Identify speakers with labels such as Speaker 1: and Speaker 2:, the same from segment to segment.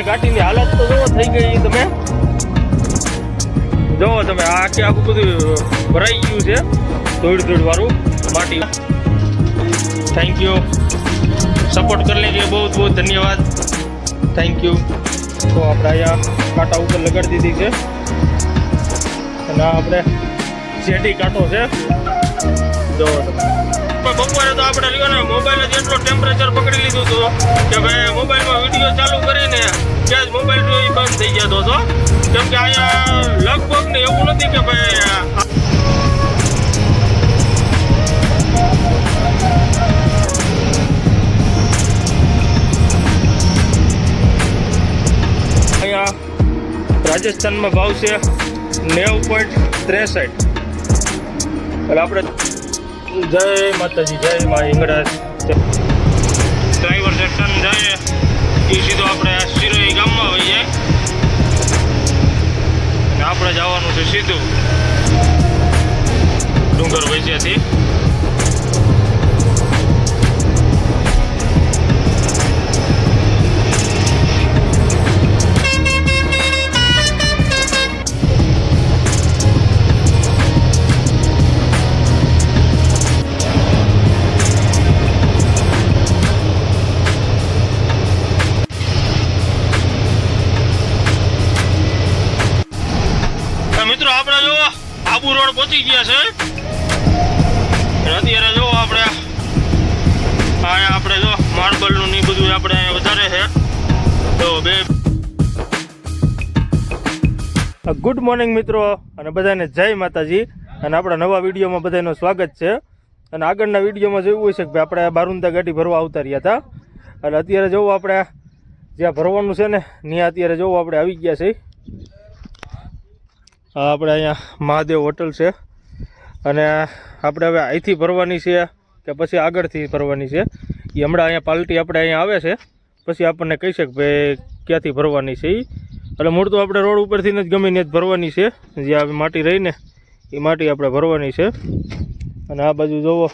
Speaker 1: પણ એ ગાડીની હાલત તો જોવો થઈ ગઈ તમે. જોવો તમે, આ આખે આખું બધું ભરાઈ ગયું છે. ધૂળ ધૂળ વાળું માટી. થેન્ક યુ સપોર્ટ કરને કે બહુ બહુ ધન્યવાદ. થેન્ક યુ તો આપણે અહીંયા કાંટા ઉપર લગાડી દીધી છે. અને આ આપણે જેટી કાંટો છે. જોવો તમે. પણ બપોરે તો આપણે લ્યો ને મોબાઈલ જ એટલો ટેમ્પરેચર પકડી લીધું હતું કે ભાઈ મોબાઈલમાં વીડિયો ચાલુ કરીને ત્યાં જ મોબાઈલ જો ઈ બંધ થઈ જતો હતો કેમ કે અહીંયા લગભગ ને એવું નથી કે ભાઈ રાજસ્થાનમાં ભાવ છે નેવું પોઈન્ટ ત્રેસઠ. એટલે આપણે જય માતાજી, જય મા હિંગળાજ. ડ્રાઈવર સેક્શન જઈએ એ સીધો આપણે શિરોઈ ગામમાં હોઈએ. અને આપણે જવાનું છે સીધું. ડુંગર વૈજ્યાથી ગુડ મોર્નિંગ મિત્રો, અને બધાને જય માતાજી. અને આપણા નવા વિડીયોમાં બધાનું સ્વાગત છે. અને આગળના વિડીયોમાં જોયું છે કે આપણે બારુંદા ગાડી ભરવા આવતા રહ્યા હતા. અને અત્યારે જોવું આપણે જ્યાં ભરવાનું છે ને, ત્યાં અત્યારે જોવું આપણે આવી ગયા છે આપણે અહીંયા મહાદેવ હોટલ છે. અને આપણે હવે અહીંથી ભરવાની છે કે પછી આગળથી ભરવાની છે. એ હમણાં અહીંયા પાલટી આપણે અહીંયા આવે છે. પછી આપણને કહી શકે ભાઈ ક્યાંથી ભરવાની છે એ એટલે મૂળ તો આપણે રોડ ઉપરથી જ ગમીને જ ભરવાની છે. જે આ માટી રહીને એ માટી આપણે ભરવાની છે. અને આ બાજુ જોવો,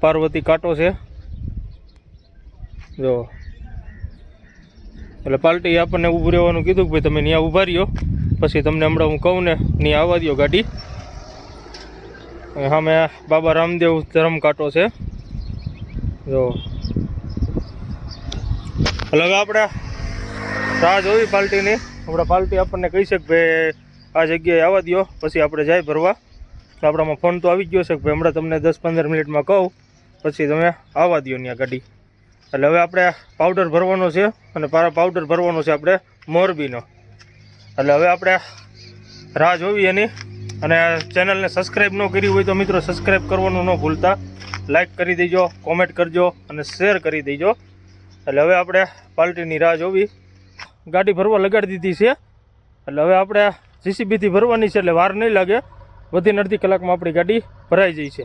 Speaker 1: પાર્વતી કાંટો છે. જો. એટલે પાલટી આપણને ઊભું રહેવાનું કીધું કે ભાઈ તમે ત્યાં ઊભા રહ્યો. પછી તમને હમણાં હું કહું ને ત્યાં આવવા દો ગાડી. સામે બાબા રામદેવ ધરમ કાંટો છે. જો. હવે આપણે રાહ જોવી પાલટીની. આપણે પાલટી આપણને કહી શકે ભાઈ આ જગ્યાએ આવવા દો પછી આપણે જાય ભરવા. તો આપણામાં ફોન તો આવી ગયો છે કે ભાઈ હમણાં તમને દસ પંદર મિનિટમાં કહું, પછી તમે આવવા દો ત્યાં ગાડી. એટલે હવે આપણે પાવડર ભરવાનો છે અને પાવડર ભરવાનો છે આપણે મોરબીનો. એટલે હવે આપણે રાહ જોવી એની. અને ચેનલને સબસ્ક્રાઈબ ન કરી હોય તો મિત્રો સબસ્ક્રાઈબ કરવાનું ન ભૂલતા. લાઈક કરી દેજો કોમેન્ટ કરજો અને શેર કરી દેજો. એટલે હવે આપણે પાલટીની રાહ જોવી. ગાડી ભરવા લગાડી દીધી છે. એટલે હવે આપણે જીસીબીથી ભરવાની છે એટલે વાર નહીં લાગે. વધીને અડધી કલાકમાં આપણી ગાડી ભરાઈ જાય છે.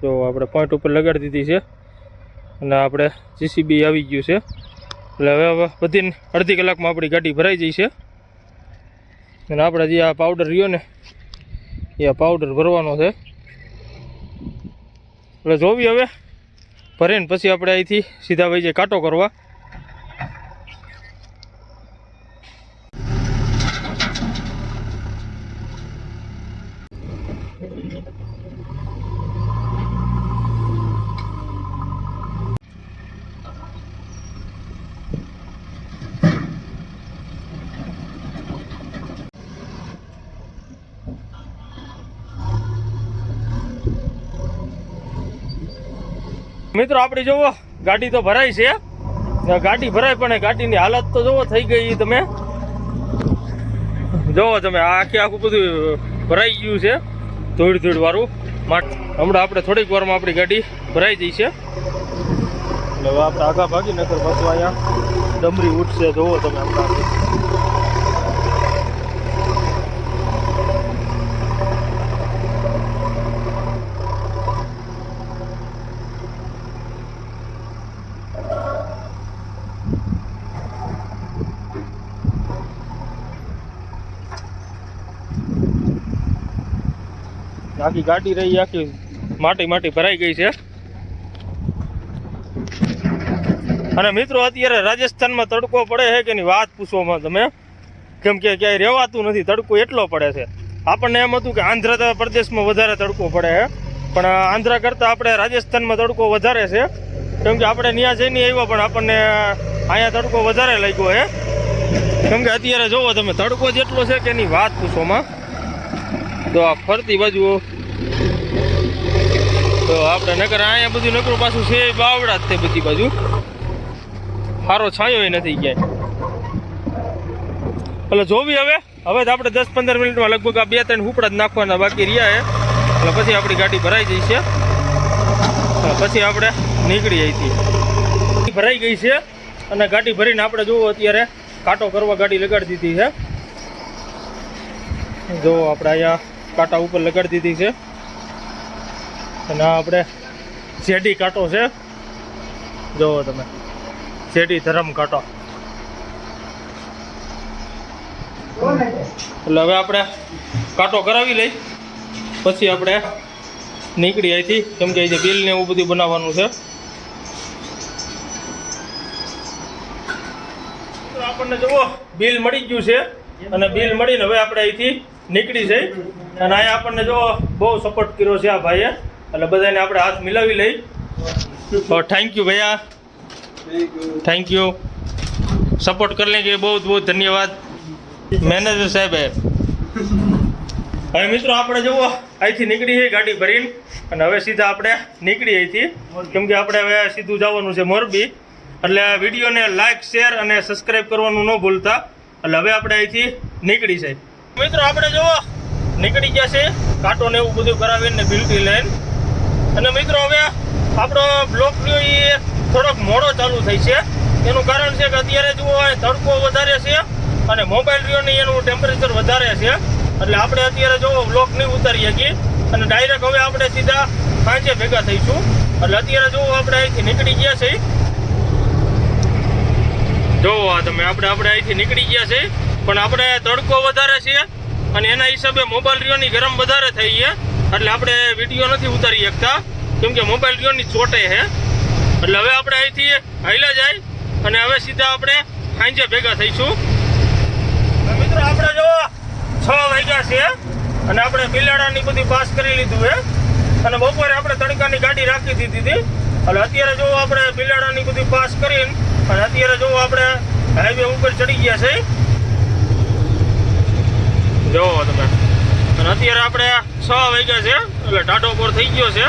Speaker 1: તો આપણે પોઈન્ટ ઉપર લગાડી દીધી છે. અને આપણે જીસીબી આવી ગયું છે. એટલે હવે હવે બધી અડધી કલાકમાં આપણી ગાડી ભરાઈ જાય છે. અને આપણે જે આ પાવડર રહ્યો ને, એ આ પાવડર ભરવાનો છે. એટલે જોવી હવે. ભરીને પછી આપણે અહીંથી સીધા ભાઈ જે કાંટો કરવા. મિત્રો, આપણે જોવો ગાડી તો ભરાઈ છે. ગાડી ભરાય પણ ગાડીની હાલત તો જોવો થઈ ગઈ તમે. જોવો તમે આખે આખું બધું ભરાઈ ગયું છે. ધૂળ ધૂળ વાળું માટ હમણાં આપણે થોડીક વારમાં આપણી ગાડી ભરાઈ જઈ છે. એટલે આપણે આગા ભાગી નગર પાછું અહીંયા ડમરી ઉઠશે જોવો તમે હમણાં. આખી ગાડી રહી, આખી માટી માટી ભરાઈ ગઈ છે. અને મિત્રો, અત્યારે રાજસ્થાનમાં તડકો પડે છે કે એની વાત પૂછવામાં તમે? કેમ કે ક્યાંય રહેવાતું નથી, તડકો એટલો પડે છે. આપણને એમ હતું કે આંધ્ર પ્રદેશમાં વધારે તડકો પડે છે. પણ આંધ્ર કરતાં આપણે રાજસ્થાનમાં તડકો વધારે છે. કેમ કે આપણે ત્યાં જઈને આવ્યા, પણ આપણને અહીંયા તડકો વધારે લાગ્યો છે. કેમ કે અત્યારે જોવો તમે, તડકો જેટલો છે કે એની વાત પૂછોમાં તો આ ફરતી બાજુ તો આપણે નકર અહીંયા બધું નકરું પાછું છે, બાવડા જ તે બધી બાજુ. સારો છાંયો નથી ક્યાંય. એટલે જોવી હવે. હવે તો આપણે દસ પંદર મિનિટમાં લગભગ આ બે ત્રણ હુપડા જ નાખવાના બાકી રહ્યા છે. એટલે પછી આપણી ગાડી ભરાઈ જઈ છે. પછી આપણે નીકળી અહીંથી. ભરાઈ ગઈ છે અને ગાડી ભરીને આપણે જોવો અત્યારે કાંટો કરવા ગાડી લગાડી દીધી છે. જો આપણે અહીંયા કાંટા ઉપર લગાડી દીધી છે. અને આપણે શેડી કાંટો છે. જોવો તમે. શેડી ધરમ કાંટો. એટલે હવે આપણે કાંટો કરાવી લઈ. પછી આપણે નીકળી અહીંથી. કેમ કે બિલ ને એવું બધું બનાવવાનું છે. આપણને જુઓ, બિલ મળી ગયું છે. અને બિલ મળીને હવે આપણે અહીંથી નીકળી જઈ. અને અહીંયા આપણને જો બહુ સપોર્ટ કર્યો છે આ ભાઈએ. એટલે બધાને આપણે હાથ મિલાવી લઈ. તો થેન્ક યુ ભૈયા. થેન્ક યુ સપોર્ટ કરને કે બહુ બહુ ધન્યવાદ. મેનેજર સાહેબ. હવે મિત્રો આપણે જુઓ અહીંથી નીકળી છે ગાડી ભરીને. અને હવે સીધા આપણે નીકળી અહીંથી. કેમ કે આપણે હવે સીધું જવાનું છે મોરબી. એટલે વિડીયોને લાઈક શેર અને સબસ્ક્રાઈબ કરવાનું ન ભૂલતા. એટલે હવે આપણે અહીંથી નીકળી છે મિત્રો આપણે જુઓ નીકળી ગયા છે. કાંટો ને એવું બધું કરાવીને બિલટી લઈને. અને મિત્રો હવે આપણો બ્લોક રહ્યો એ થોડોક મોડો ચાલુ થઈ છે. એનું કારણ છે કે અત્યારે જુઓ તડકો વધારે છે અને મોબાઈલ રહ્યો ને એનું ટેમ્પરેચર વધારે છે. એટલે આપણે અત્યારે જો બ્લોક નહીં ઉતારી શકીએ અને ડાયરેક્ટ હવે આપણે સીધા પાંચે ભેગા થઈશું. એટલે અત્યારે જો આપણે અહીંથી નીકળી ગયા છે જોવો આ તમે, આપણે આપણે અહીંથી નીકળી ગયા છે પણ આપણે તડકો વધારે છે અને એના હિસાબે મોબાઈલ રિયોની ગરમ વધારે થઈ છે. એટલે આપણે વીડિયો નથી ઉતારી શકતા, કેમ કે મોબાઈલ રીઓની ચોટે છે એટલે હવે આપણે અહીંથી હાઈલા જાય અને હવે સીધા આપણે સાંજે ભેગા થઈશું. મિત્રો, આપણે જો છ વાગ્યા છે અને આપણે બિલાડાની બધી પાસ કરી લીધું છે અને બપોરે આપણે તડકાની ગાડી રાખી દીધી હતી. એટલે અત્યારે જો આપણે બિલાડાની બધી પાસ કરીને અને અત્યારે જો આપણે હાઈવે ઉપર ચડી ગયા છે. જોવો તમે. અને અત્યારે આપણે છ વાગ્યા છે, એટલે ટાટો પર થઈ ગયો છે.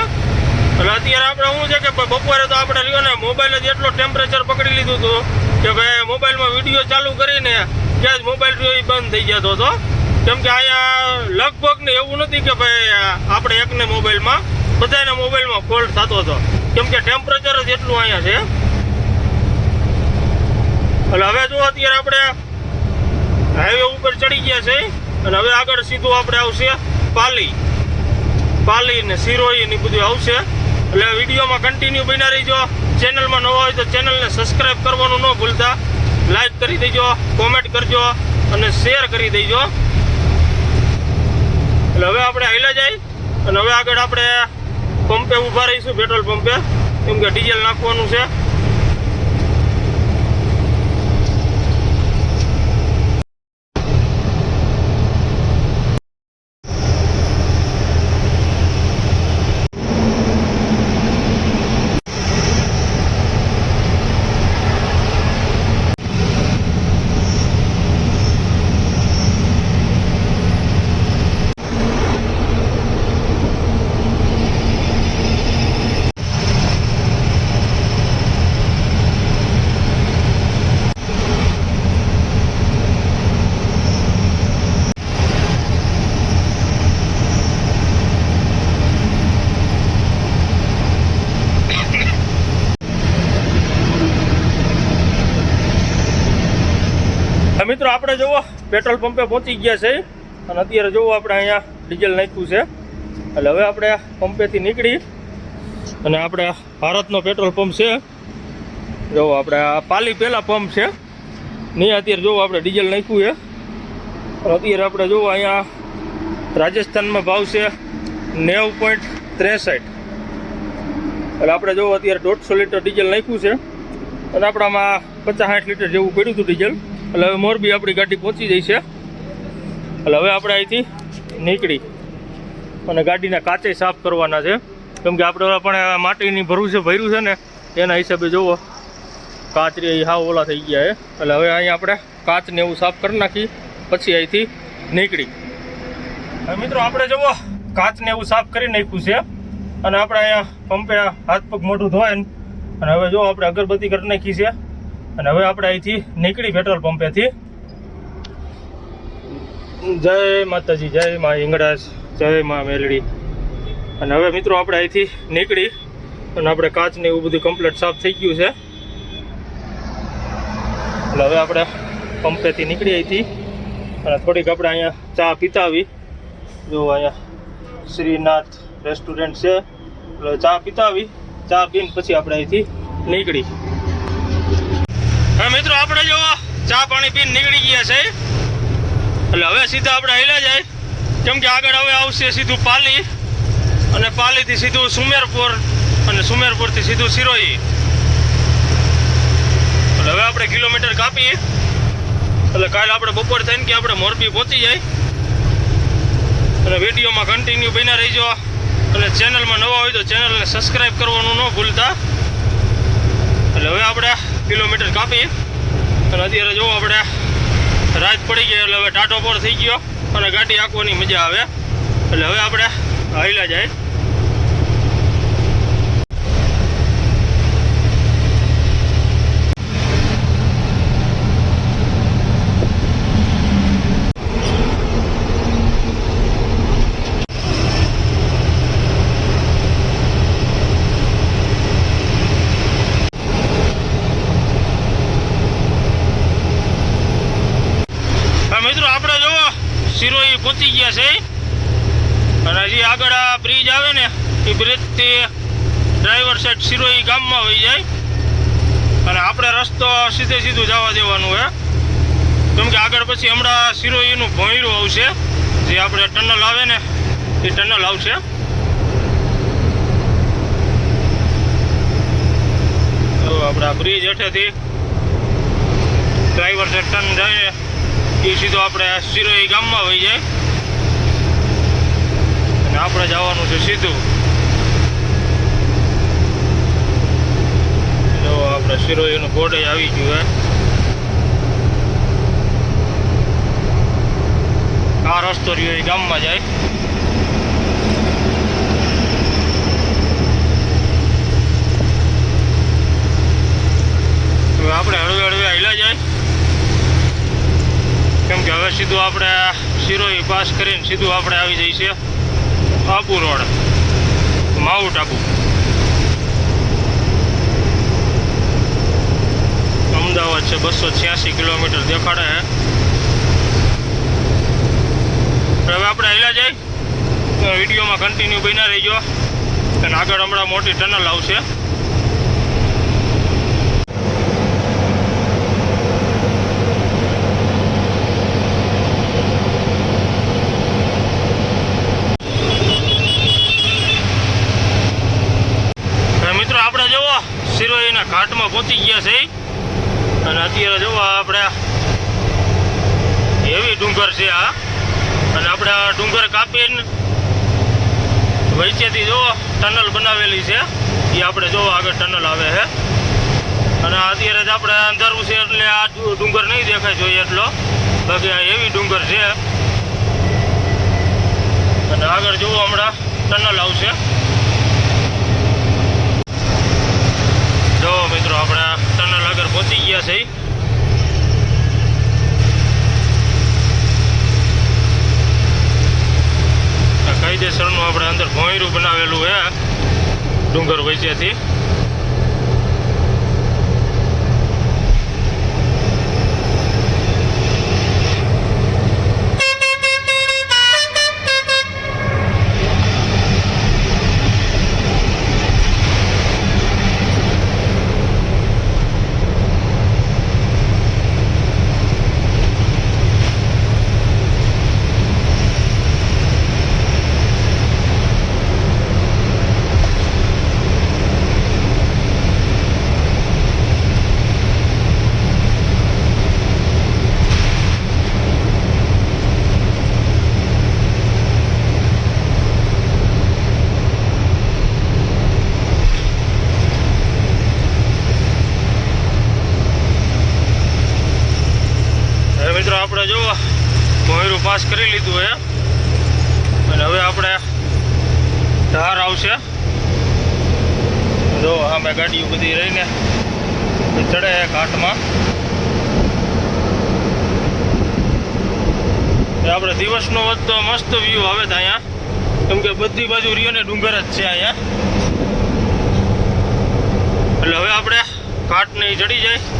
Speaker 1: એટલે અત્યારે આપણે શું છે કે બપોરે તો આપણે રહ્યો ને મોબાઈલ જ એટલો ટેમ્પરેચર પકડી લીધું હતું કે ભાઈ મોબાઈલમાં વીડિયો ચાલુ કરીને ત્યાં જ મોબાઈલ રહ્યો બંધ થઈ જતો હતો. કેમ કે અહીંયા લગભગ ને એવું નથી કે ભાઈ આપણે એકને મોબાઈલમાં બધાના મોબાઈલમાં ફોલ્ટ થતો હતો. કેમ કે ટેમ્પરેચર જ એટલું અહીંયા છે. એટલે હવે જો અત્યારે આપણે હાઈવે ઉપર ચડી ગયા છે અને હવે આગળ સીધું આપણે આવશે પાલી. પાલી ને સિરોઈ ને બધું આવશે. એટલે વિડીયોમાં કન્ટિન્યુ બન્યા રહીજો. ચેનલમાં નવા હોય તો ચેનલને સબસ્ક્રાઈબ કરવાનું ન ભૂલતા. લાઈક કરી દેજો કોમેન્ટ કરજો અને શેર કરી દેજો. એટલે હવે આપણે હાઈલા જાય. અને હવે આગળ આપણે પંપે ઊભા રહીશું પેટ્રોલ પંપે કેમ કે ડીઝલ નાખવાનું છે હા મિત્રો આપણે જુઓ, પેટ્રોલ પંપે પહોંચી ગયા છે. અને અત્યારે જુઓ આપણે અહીંયા ડીઝલ નાખ્યું છે. એટલે હવે આપણે પંપેથી નીકળી. અને આપણે ભારતનો પેટ્રોલ પંપ છે. જુઓ આપણે આ પાલી પહેલા પંપ છે. નહીં અત્યારે જુઓ આપણે ડીઝલ નાખ્યું છે. અને અત્યારે આપણે જુઓ અહીંયા રાજસ્થાનમાં ભાવ છે નેવું પોઈન્ટ ત્રેસઠ. એટલે આપણે જુઓ અત્યારે દોઢસો લીટર ડીઝલ નાખ્યું છે. અને આપણામાં પચાસ સાઠ લીટર જેવું પડ્યું હતું ડીઝલ. એટલે હવે મોરબી આપણી ગાડી પહોંચી જઈ છે. એટલે હવે આપણે અહીંથી નીકળી અને ગાડીના કાચે સાફ કરવાના છે. કેમ કે આપણે પણ માટીની ભરું છે, ભર્યું છે ને, એના હિસાબે જુઓ કાચરી અહીં હાવ ઓલા થઈ ગયા છે. એટલે હવે અહીંયા આપણે કાચને એવું સાફ કરી નાખી, પછી અહીંથી નીકળી. હવે મિત્રો આપણે જુઓ કાચને એવું સાફ કરી નાખ્યું છે. અને આપણે અહીંયા પંપે હાથ પગ મોઢું ધોવાય અને હવે જો આપણે અગરબત્તી કરી નાખી છે. અને હવે આપણે અહીંથી નીકળી પેટ્રોલ પંપેથી. જય માતાજી, જય મા ઈંગડાસ જય મા મેલડી. અને હવે મિત્રો આપણે અહીંથી નીકળી અને આપણે કાચને એવું બધું કમ્પ્લીટ સાફ થઈ ગયું છે. એટલે હવે આપણે પંપેથી નીકળી અહીંથી. અને થોડીક આપણે અહીંયા ચા પીતાવી. જો અહીંયા શ્રીનાથ રેસ્ટોરન્ટ છે. એટલે ચા પીતાવી, ચા પીને પછી આપણે અહીંથી નીકળી. હા મિત્રો આપણે જો ચા પાણી પીને નીકળી ગયા છે. એટલે હવે સીધા આપણે હેલા જાય. કેમ કે આગળ હવે આવશે સીધું પાલી. અને પાલીથી સીધું સુમેરપુર અને સુમેરપુરથી સીધું સિરોહી એટલે હવે આપણે કિલોમીટર કાપીએ. એટલે કાલે આપણે બપોર થઈને કે આપણે મોરબી પહોંચી જાય. અને વિડીયોમાં કન્ટિન્યુ બન્યા રહીજો. અને ચેનલમાં નવા હોય તો ચેનલને સબસ્ક્રાઈબ કરવાનું ન ભૂલતા. એટલે હવે આપણે કિલોમીટર કાપીએ. અને અત્યારે જોવો આપણે રાત પડી ગઈ, એટલે હવે ટાટો પર થઈ ગયો અને ગાડી આંકવાની મજા આવે. એટલે હવે આપણે હાઈલા જાય હા મિત્રો આપણે જોવો સિરોઈ પહોંચી ગયા છે. અને હજી આગળ આ બ્રિજ આવે ને, એ બ્રિજથી ડ્રાઈવર સાઈડ સિરોઈ ગામમાં વહી જાય. અને આપણે રસ્તો સીધે સીધું જવા દેવાનું હે. કેમ કે આગળ પછી હમણાં સિરોઈનું ભોંયરું આવશે. જે આપણે ટનલ આવે ને, એ ટનલ આવશે. તો આપણે આ બ્રિજ હેઠેથી ડ્રાઈવર સાહેબ ટર્ન જાય. એ સીધો આપણે સિરોઈ ગામમાં વહી જાય. અને આપણે જવાનું છે સીધું. જો આપણે સિરોઈનું બોર્ડ આવી ગયું હે. આ રસ્તો રહ્યો એ ગામમાં જાય. આપણે હળવે હળવે જાય કેમ કે હવે સીધું આપણે સિરોઈ પાસ કરીને સીધું આપણે આવી જઈએ છીએ આબુ રોડ માઉન્ટ આબુ અમદાવાદ છે બસો છ્યાસી કિલોમીટર દેખાડે હવે આપણે હેલા જાય. વિડીયોમાં કન્ટિન્યુ બન્યા રહીજો. અને આગળ હમણાં મોટી ટનલ આવશે હવે મિત્રો આપણે જુઓ સિરોઈના ઘાટમાં પહોંચી ગયા છે. અને અત્યારે જોવા આપણે એવી ડુંગર છે આ. અને આપણે આ ડુંગર કાપીને વચ્ચેથી જો ટનલ બનાવેલી છે. એ આપણે જો આગળ ટનલ આવે છે. અને અત્યારે જ આપણે અંધારું છે એટલે આ ડુંગર નહીં દેખાય જોઈએ એટલો. બાકી આ એવી ડુંગર છે. અને આગળ જુઓ હમણાં ટનલ આવશે. જો મિત્રો, આપણે ટનલ આગળ પહોંચી ગયા છે. કાયદેસર કાયદેસરનું આપણે અંદર ભોંયરું બનાવેલું છે ડુંગર વચ્ચેથી. આપણે દિવસનો વધતો મસ્ત વ્યૂ આવે છે અહીંયા. કેમ કે બધી બાજુ રિયો ને ડુંગર જ છે અહીંયા. એટલે હવે આપણે ઘાટને નહીં ચડી જાય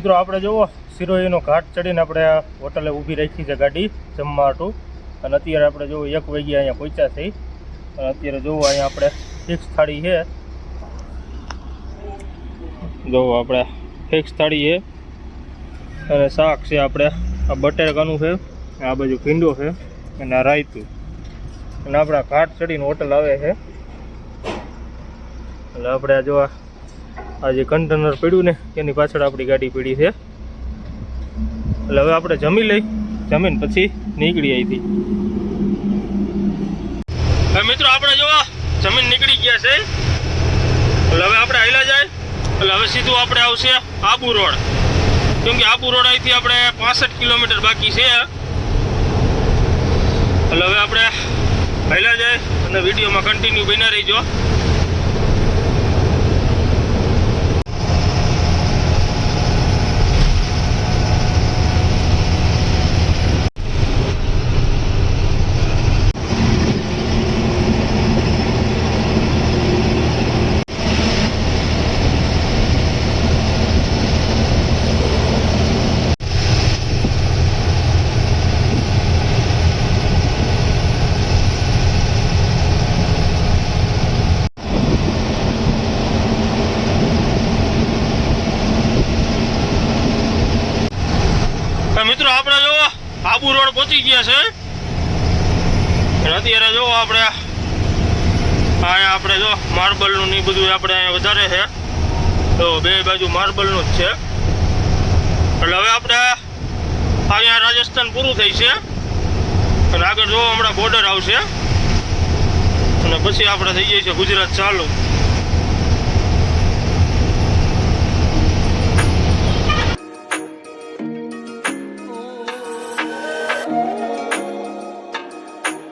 Speaker 1: મિત્રો આપણે જુઓ, સિરોહીનો ઘાટ ચડીને આપણે હોટલે ઊભી રાખી છે ગાડી, જમવા હાટું. અને અત્યારે આપણે જુઓ, એક વાગ્યા અહીંયા પહોંચ્યા છે અને અત્યારે જોવો અહીંયા આપણે ફિક્સ થાળી છે. જોવો આપણે ફિક્સ થાળી છે. અને શાક છે આપણે, આ બટેકાનું છે, આ બાજુ ભીંડો છે, અને આ રાયતું. અને આપણા ઘાટ ચડીને હોટલ આવે છે. એટલે આપણે જોવા આ જે કન્ટેનર પડ્યું ને, એની પાછળ આપણી ગાડી પડી છે. એટલે હવે આપણે જમી લઈ, જમીન પછી નીકળી અહીંથી મિત્રો આપણે જોવા, જમીન નીકળી ગયા છે. એટલે હવે આપણે હાઈલા જાય. એટલે હવે સીધું આપણે આવશે આબુ રોડ. કેમ કે આબુ રોડ અહીંથી આપણે પાસઠ કિલોમીટર બાકી છે. એટલે હવે આપણે હાઈલા જાય અને વિડીયોમાં કન્ટિન્યુ બન્યા રહીજો. મિત્રો, આપણે જો આબુ રોડ પહોંચી ગયા છે. અત્યારે જો આપણે અહીંયા આપણે જો માર્બલનું ને બધું આપણે અહીંયા વધારે છે. તો બે બાજુ માર્બલનું જ છે. એટલે હવે આપણે અહીંયા રાજસ્થાન પૂરું થઈ છે. અને આગળ જો હમણાં બોર્ડર આવશે. અને પછી આપણે થઈ જઈએ છીએ ગુજરાત ચાલુ.